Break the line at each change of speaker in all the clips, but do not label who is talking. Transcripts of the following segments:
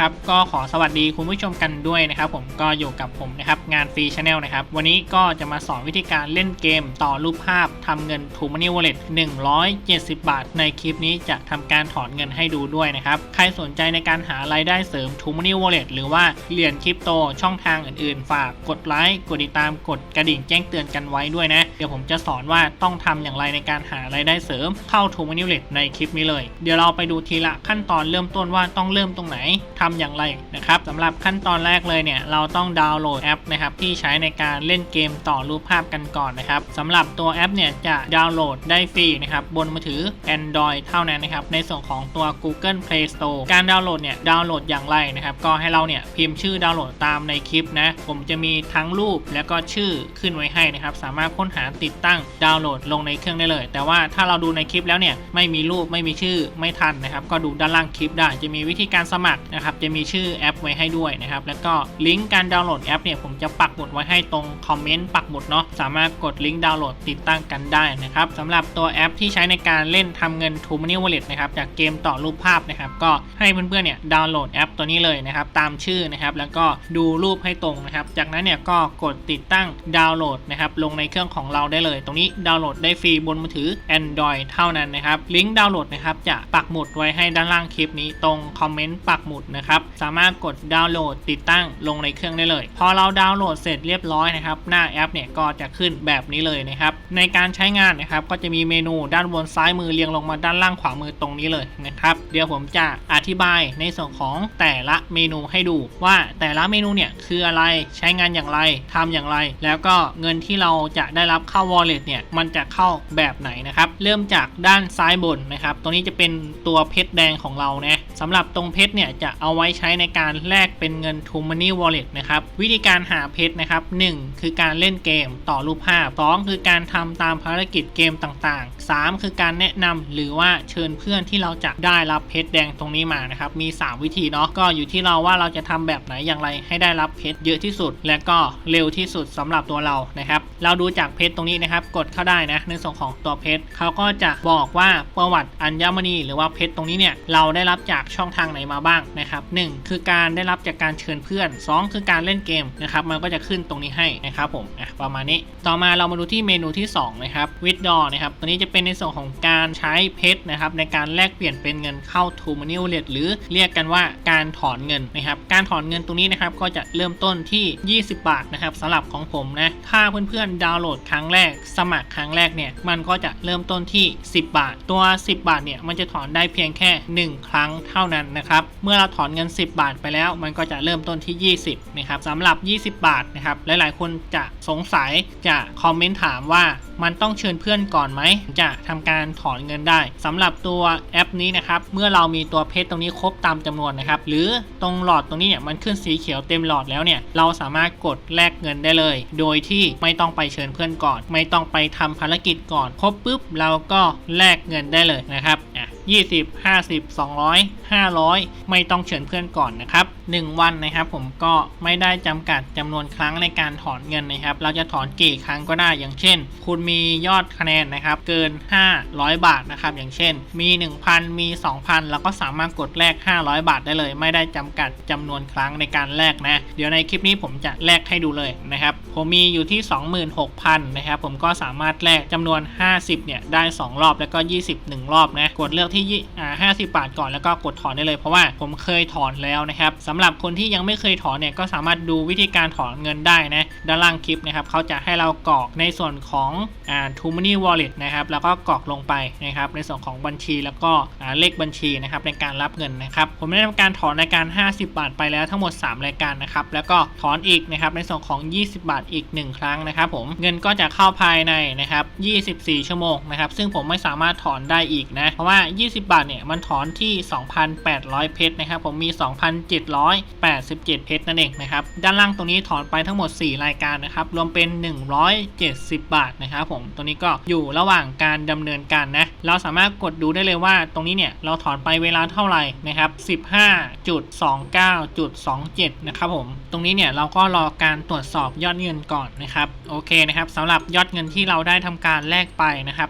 ครับก็ขอสวัสดีคุณผู้ชมกันด้วยนะครับ ผมก็อยู่กับผมนะครับงานฟรีชาแนลนะครับวันนี้ก็จะมาสอนวิธีการเล่นเกมต่อรูปภาพทำเงิน t ูมัน y Wallet 170 บาท ในคลิปนี้จะทำการถอนเงินให้ดูด้วยนะครับใครสนใจในการหารายได้เสริม t ูมัน y Wallet หรือว่าเหรียญคริปโตช่องทางอื่นๆ ฝากกดไลค์กดติดตามกดกระดิ่งแจ้งเตือนกันไว้ด้วยนะเดี๋ยวผมจะสอนว่าต้องทำอย่างไรในการหารายได้เสริมเข้า t ูมัน y Wallet ในคลิปนี้เลย เดี๋ยวเราไปดูทีละขั้นตอนเริ่มต้นว่าต้องเริ่มตรงไหนทำอย่างไรนะครับสำหรับขั้นตอนแรกเลยเนี่ยเราต้องดาวน์โหลดแอปนะครับที่ใช้ในการเล่นเกมต่อรูปภาพกันก่อนนะครับสำหรับตัวแอปเนี่ยจะดาวน์โหลดได้ฟรีนะครับบนมือถือ Android เท่านั้นนะครับในส่วนของตัว Google Play Store การดาวน์โหลดเนี่ยดาวน์โหลดอย่างไรนะครับก็ให้เราเนี่ยพิมพ์ชื่อดาวน์โหลดตามในคลิปนะผมจะมีทั้งรูปแล้วก็ชื่อขึ้นไว้ให้นะครับสามารถค้นหาติดตั้งดาวน์โหลดลงในเครื่องได้เลย แต่ว่าถ้าเราดูในคลิปแล้วเนี่ยไม่มีรูปไม่มีชื่อไม่ทันนะครับก็ดูด้านล่างคลิปได้จะมีวิธีการสมัครนะครับจะมีชื่อแอปไว้ให้ด้วยนะครับ แล้วก็ลิงก์การดาวน์โหลดแอปเนี่ยผมจะปักหมุดไว้ให้ตรงคอมเมนต์ปักหมุดเนาะสามารถกดลิงก์ดาวน์โหลดติดตั้งกันได้นะครับสำหรับตัวแอปที่ใช้ในการเล่นทำเงิน t ูมัน y Wallet นะครับจากเกมต่อรูปภาพนะครับก็ให้เพื่อนๆเนี่ยดาวน์โหลดแอปตัวนี้เลยนะครับตามชื่อนะครับแล้วก็ดูรูปให้ตรงนะครับจากนั้นเนี่ยก็กดติดตั้งดาวน์โหลดนะครับลงในเครื่องของเราได้เลย ตรงนี้ดาวน์โหลดได้ฟรีบนมือถือ Android เท่านั้นนะครับลิงก์ดาวน์โหลดนะครับจะปักหมุดไว้ให้ด้านล่างคลิปนี้ตรงคอมเมนต์ปักหมุดนะครับ สามารถกดดาวน์โหลดติดตั้งลงในเครื่องได้เลย พอเราดาวน์โหลดเสร็จเรียบร้อยนะครับ หน้าแอปเนี่ยก็จะขึ้นแบบนี้เลยนะครับ ในการใช้งานนะครับ ก็จะมีเมนูด้านบนซ้ายมือเรียงลงมาด้านล่างขวามือตรงนี้เลยนะครับ เดี๋ยวผมจะอธิบายในส่วนของแต่ละเมนูให้ดู ว่าแต่ละเมนูเนี่ยคืออะไร ใช้งานอย่างไรทำอย่างไร แล้วก็เงินที่เราจะได้รับเข้า wallet เนี่ย มันจะเข้าแบบไหนนะครับ เริ่มจากด้านซ้ายบนนะครับตรงนี้จะเป็นตัวเพชรแดงของเรานะสำหรับตรงเพชรเนี่ยจะเอาไว้ใช้ในการแลกเป็นเงิน t ูมัน y Wallet นะครับ วิธีการหาเพชรนะครับ 1 คือการเล่นเกมต่อรูปภาพ 2 คือการทำตามภารกิจเกมต่างๆ 3 คือการแนะนำหรือว่าเชิญเพื่อนที่เราจะได้รับเพชรแดงตรงนี้มานะครับ มี 3 วิธีเนาะก็อยู่ที่เราว่าเราจะทำแบบไหนอย่างไรให้ได้รับเพชรเยอะที่สุด และก็เร็วที่สุดสำหรับตัวเรานะครับเราดูจากเพชรตรงนี้นะครับ กดเข้าได้นะในส่วนของตัวเพชรเขาก็จะบอกว่าประวัติอัญมณีหรือว่าเพชรตรงนี้เนี่ยเราได้รับจากช่องทางไหนมาบ้างนะครับหนึ่งคือการได้รับจากการเชิญเพื่อน 2 คือการเล่นเกมนะครับมันก็จะขึ้นตรงนี้ให้นะครับผมอะประมาณนี้ต่อมาเรามาดูที่เมนูที่2นะครับวิดดอนะครับตัวนี้จะเป็นในส่วนของการใช้เพชรนะครับในการแลกเปลี่ยนเป็นเงินเข้า t ูมัน y Wallet หรือเรียกกันว่าการถอนเงินนะครับการถอนเงินตรงนี้นะครับก็จะเริ่มต้นที่ 20 บาทนะครับสำหรับของผมนะถ้าเพื่อนๆดาวน์โหลดครั้งแรก สมัครครั้งแรกเนี่ยมันก็จะเริ่มต้นที่ 10 บาท ตัว 10 บาทเนี่ยมันจะถอนได้เพียงแค่ 1 ครั้งเท่านั้นนะครับเมื่อเราถอนเงิน 10 บาทไปแล้ว มันก็จะเริ่มต้นที่ 20นะครับสำหรับ 20 บาทนะครับหลายๆ คนจะสงสัยจะคอมเมนต์ถามว่ามันต้องเชิญเพื่อนก่อนไหมจะทำการถอนเงินได้สำหรับตัวแอปนี้นะครับเมื่อเรามีตัวเพชรตรงนี้ครบตามจำนวนนะครับหรือตรงหลอดตรงนี้เนี่ยมันขึ้นสีเขียวเต็มหลอดแล้วเนี่ยเราสามารถกดแลกเงินได้เลย โดยที่ไม่ต้องไปเชิญเพื่อนก่อน ไม่ต้องไปทำภารกิจก่อนครบปุ๊บเราก็แลกเงินได้เลยนะครับ 20 50 200 500 ไม่ต้องเชิญเพื่อนก่อนนะครับ 1 วันนะครับ ผมก็ไม่ได้จำกัดจำนวนครั้งในการถอนเงินนะครับ เราจะถอนกี่ครั้งก็ได้อย่างเช่น คุณมียอดคะแนนนะครับ เกิน 500 บาทนะครับอย่างเช่น มี 1,000 มี 2,000เราก็สามารถกดแลก500 บาทได้เลย ไม่ได้จำกัดจำนวนครั้งในการแลกนะ เดี๋ยวในคลิปนี้ผมจะแลกให้ดูเลยนะครับ ผมมีอยู่ที่ 26,000นะครับผมก็สามารถแลกจำนวน 50เนี่ยได้ 2 รอบแล้วก็ 20 1 รอบนะกดเลือกที่อ่า50 บาทก่อนแล้วก็กดถอนได้เลยเพราะว่าผมเคยถอนแล้วนะครับสำหรับคนที่ยังไม่เคยถอนเนี่ยก็สามารถดูวิธีการถอนเงินได้นะด้านล่างคลิปนะครับเขาจะให้เรากรอกในส่วนของอ่า t ูมัน y Wallet นะครับแล้วก็กรอกลงไปนะครับในส่วนของบัญชีแล้วก็อ่าเลขบัญชีนะครับในการรับเงินนะครับผมได้ทำการถอนรายการ 50 บาทไปแล้วทั้งหมด 3 รายการนะครับแล้วก็ถอนอีกนะครับในส่วนของ 20 บาทอีก 1 ครั้งนะครับผมเงินก็จะเข้าภายในนะครับ 24 ชั่วโมงนะครับซึ่งผมไม่สามารถถอนได้อีกนะเพราะว่า 20 บาทเนี่ยมันถอนที่ 2,800 เพชรนะครับผมมี2,787 เพชรนั่นเองนะครับ ด้านล่างตรงนี้ถอนไปทั้งหมด 4 รายการนะครับ รวมเป็น 170 บาทนะครับผมตรงนี้ก็อยู่ระหว่างการดำเนินการนะ เราสามารถกดดูได้เลยว่าตรงนี้เนี่ยเราถอนไปเวลาเท่าไหร่นะครับ 15.29.27 นะครับผม ตรงนี้เนี่ยเราก็รอการตรวจสอบยอดเงินก่อนนะครับ โอเคนะครับสำหรับยอดเงินที่เราได้ทำการแลกไปนะครับ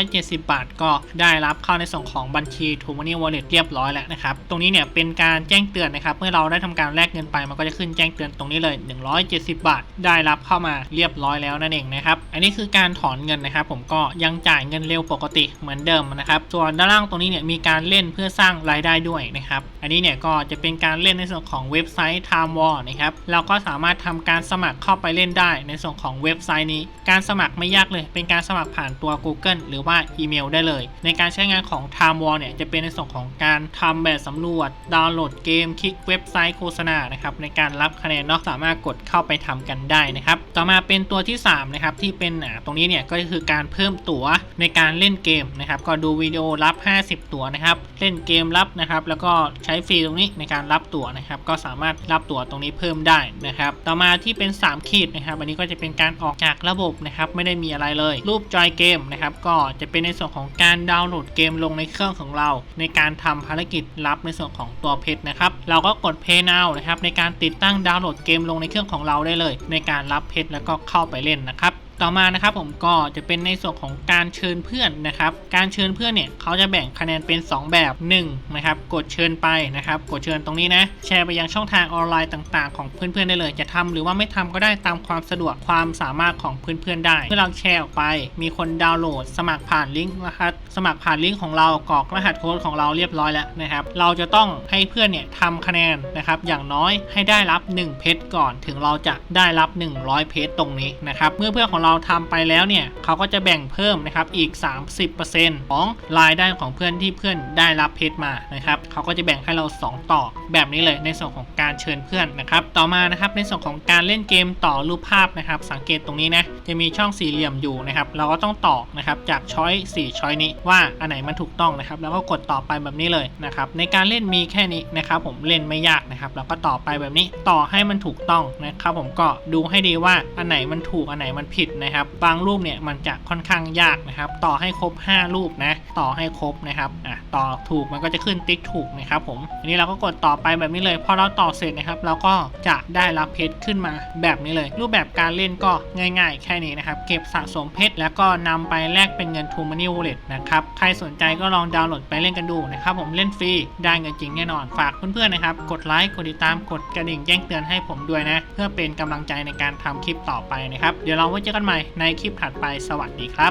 170 บาทก็ได้รับเข้าในส่วนของบัญชี t ูมัน y Wallet เรียบร้อยแล้วนะครับ ตรงนี้เนี่ยเป็นการแจ้งเตือนนะครับเมื่อเราได้ทำการแลกเงินไป มันก็จะขึ้นแจ้งเตือนตรงนี้เลย 170 บาท ได้รับเข้ามาเรียบร้อยแล้วนั่นเองนะครับ อันนี้คือการถอนเงินนะครับ ผมก็ยังจ่ายเงินเร็วปกติเหมือนเดิมนะครับ ส่วนด้านล่างตรงนี้เนี่ยมีการเล่นเพื่อสร้างรายได้ด้วยนะครับ อันนี้เนี่ยก็จะเป็นการเล่นในส่วนของเว็บไซต์ Time War นะครับ เราก็สามารถทำการสมัครเข้าไปเล่นได้ในส่วนของเว็บไซต์นี้ การสมัครไม่ยากเลย เป็นการสมัครผ่านตัว Google หรือว่าอีเมลได้เลย ในการใช้งานของ Time War เนี่ยจะเป็นในส่วนของการทำแบบสำรวจ ดาวน์โหลดเกม คลิกเว็บไซต์โฆษณานะครับในการรับคะแนนเนาะสามารถกดเข้าไปทำกันได้นะครับต่อมาเป็นตัวที่3นะครับที่เป็นตรงนี้เนี่ยก็คือการเพิ่มตั๋วในการเล่นเกมนะครับก็ดูวิดีโอรับ 50 ตั๋วนะครับเล่นเกมรับนะครับแล้วก็ใช้ฟรีตรงนี้ในการรับตั๋วนะครับก็สามารถรับตั๋วตรงนี้เพิ่มได้นะครับต่อมาที่เป็น 3 ขีดนะครับอันนี้ก็จะเป็นการออกจากระบบนะครับไม่ได้มีอะไรเลย รูปจอยเกมนะครับก็จะเป็นในส่วนของการดาวน์โหลดเกมลงในเครื่องของเรา ในการทำภารกิจรับในส่วนของตัวเพชรนะครับเราก็กด Pay Now นะครับในการติดตั้งดาวน์โหลดเกมลงในเครื่องของเราได้เลย ในการรับเพชรแล้วก็เข้าไปเล่นนะครับ ต่อมานะครับผมก็จะเป็นในส่วนของการเชิญเพื่อนนะครับ การเชิญเพื่อนเนี่ยเขาจะแบ่งคะแนนเป็น 2 แบบ1นะครับกดเชิญไปนะครับ กดเชิญตรงนี้นะแชร์ไปยังช่องทางออนไลน์ต่างๆ ของเพื่อนๆได้เลย จะทำหรือว่าไม่ทำก็ได้ตามความสะดวกความสามารถของเพื่อนๆได้เมื่อเราแชร์ออกไป มีคนดาวน์โหลด สมัครผ่านลิงก์นะครับสมัครผ่านลิงก์ของเรากรอกรหัสโค้ดของเราเรียบร้อยแล้วนะครับ เราจะต้องให้เพื่อนเนี่ยทำคะแนนนะครับ อย่างน้อยให้ได้รับ 1 เพชรก่อน ถึงเราจะได้รับ 100 เพชรตรงนี้นะครับ เมื่อเพื่อนของเราราทำไปแล้วเนี่ยเขาก็จะแบ่งเพิ่มนะครับอีก 30%ของรายได้ของเพื่อนที่เพื่อนได้รับเพชรมานะครับเขาก็จะแบ่งให้เรา 2 ต่อแบบนี้เลยในส่วนของการเชิญเพื่อนนะครับต่อมานะครับในส่วนของการเล่นเกมต่อรูปภาพนะครับ สังเกตตรงนี้นะจะมีช่องสี่เหลี่ยมอยู่นะครับเราก็ต้องต่อนะครับจากช้อย4ช้อยนี้ว่าอันไหนมันถูกต้องนะครับ แล้วก็กดต่อไปแบบนี้เลยนะครับในการเล่นมีแค่นี้นะครับผมเล่นไม่ยากนะครับแล้วก็ต่อไปแบบนี้ต่อให้มันถูกต้องนะครับผมก็ดูให้ดีว่าอันไหนมันถูกอันไหนมันผิดนะครับ บางรูปเนี่ยมันจะค่อนข้างยากนะครับ ต่อให้ครบ 5 รูปนะ ต่อให้ครบนะครับอะ ต่อถูกมันก็จะขึ้นติ๊กถูกนะครับผมอันนี้เราก็กดต่อไปแบบนี้เลยพอเราต่อเสร็จนะครับเราก็จะได้รับเพชรขึ้นมาแบบนี้เลย รูปแบบการเล่นก็ง่าย ๆ แค่นี้นะครับ เก็บสะสมเพชรแล้วก็นำไปแลกเป็นเงิน t ูมา n ิ Wallet นะครับใครสนใจก็ลองดาวน์โหลดไปเล่นกันดูนะครับผมเล่นฟรีได้เงินจริงแน่นอนฝากเพื่อนๆนะครับกดไลค์กดติดตามกดกระดิ่งแจ้งเตือนให้ผมด้วยนะ เพื่อเป็นกำลังใจในการทำคลิปต่อไปนะครับ เดี๋ยวเราไว้เจอกันใหม่ในคลิปถัดไปสวัสดีครับ